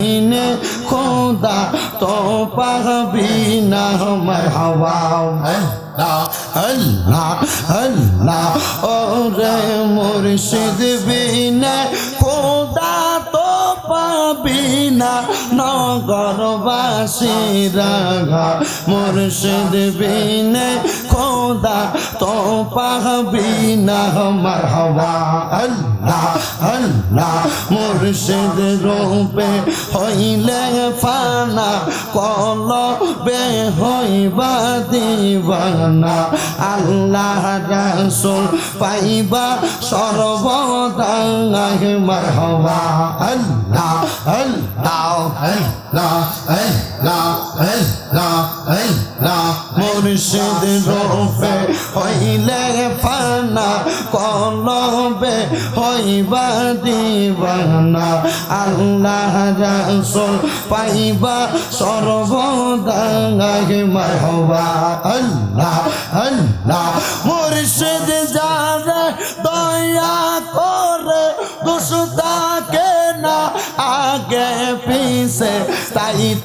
ইনে খোদা তো পাবি না মারহাবা আল্লাহ আল্লাহ আল্লাহ। রে মুর্শিদ, বিনে খোদা তো পাবি না নগরবাসী রাগা মুর্শিদ বিনে খোদা তো পাবি না, মারহাবা, আল্লাহ আল্লাহ। মুর্শিদ রূপে হইলে ফানা, কলবে হইবা দিবানা। আল্লাহ রাসূল পাইবা সর্বদা মারহাবা, আল্লাহ আল্লাহ। মুর্শিদ রূপে হইলে ফানা কলবে হইবা দিবানা আল্লাহ রাসূল পাইবা, সর্বদা মারহাবা আল্লাহ আল্লাহ। মুর্শিদ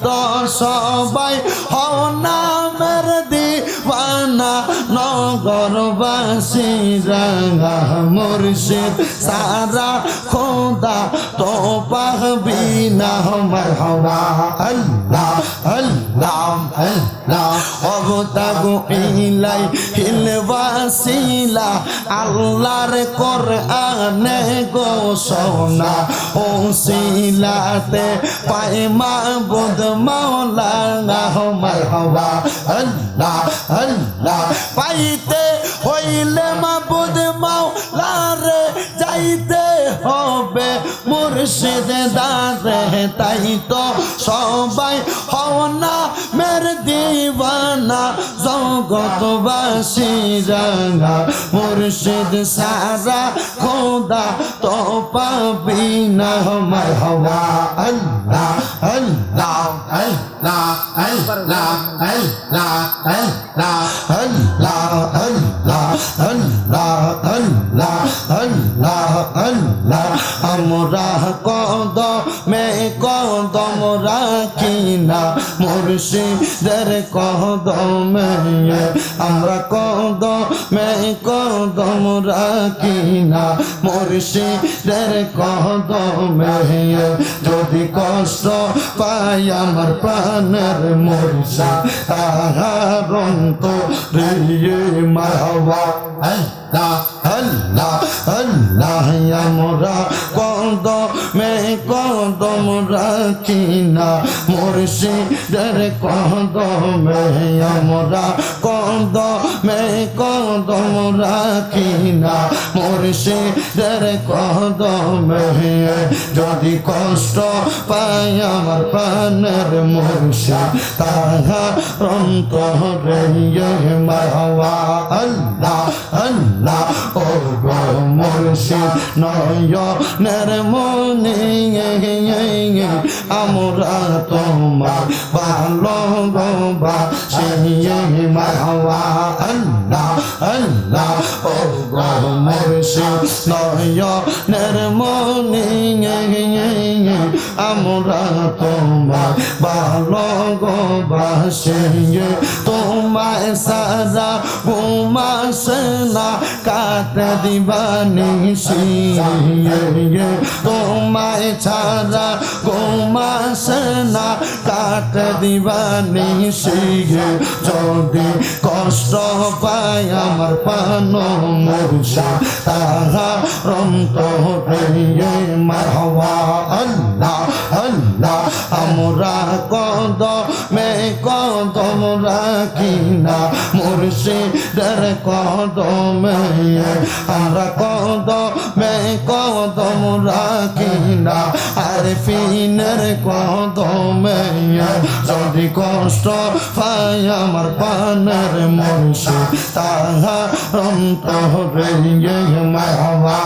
তো সবাই হও নামের দিবানা নগরবাসী রাঙা মুর্শিদ, সারা খোদা, তো পাহবি না, মারহাবা। আল্লাহ আল্লাহ আল্লাহ, অবতাগু ইলাই হিলবাসিলা আল্লাহর কোরআনে গো সোনা ও পাই মাবুদ মাওলানা, মারহাবা। আল্লাহ আল্লাহ পাইতে হইলে মাবুদ মাওলারে যাইতে হবে, মুর্শিদ দারে, তাই তো সবাই হও না মের দিবানা জগতবাসী রাঙা মুর্শিদ সারা খোদা তো পাবি না মারহাবা আল্লাহ আল্লাহ আল্লাহ আল্লাহ আল্লাহ আল্লাহ আল্লাহ আমরা কদ মে কদম রাখি না মুর্শিদের কদমে আমরা কদ মে কদম রাখি না মুর্শিদের কদমে যদি কষ্ট পাই আমার প্রাণের মুর্শা তাহার রে মারহাবা আল্লাহ আল্লাহ আল্লাহ, আমরা কন্দ মে কন্দ রাখি না। মুর্শিদের কন্দ মে আমরা কন্দ মে কন্দ রাখি না। মুর্শিদের কন্দ মে যদি কষ্ট পাই আমার পানের মুর্শিদ তাহা রন্ত রে মাওয়া আল্লাহ আল্লাহ। আল্লাহ ও মুর্শিদ নয়নের মনে আমরা তোমার ভালো গোবা সেই মাওয়া আল্লাহ আল্লাহ ও মুর্শিদ নয়নের মনে আমরা তোমার ভালো গোবা সেই তোমায় সাজা গোমা সেনা দিবানিসি তোমায় ছাড়া ঘুমাস না কাট দিবানিসি যদি কষ্ট পায় আমার পান মুর্শা তাহা রন্ত মারহাবা। আল্লাহ আল্লাহ, আমরা কদ মে কদম রাখি না মুর্শিদের কদমে আর কদমে কদম রাখি না আর ফিনের কদমে যদি কষ্ট পাই আমার পানের মনসে তাহা অন্তরে মারহাবা আল্লাহ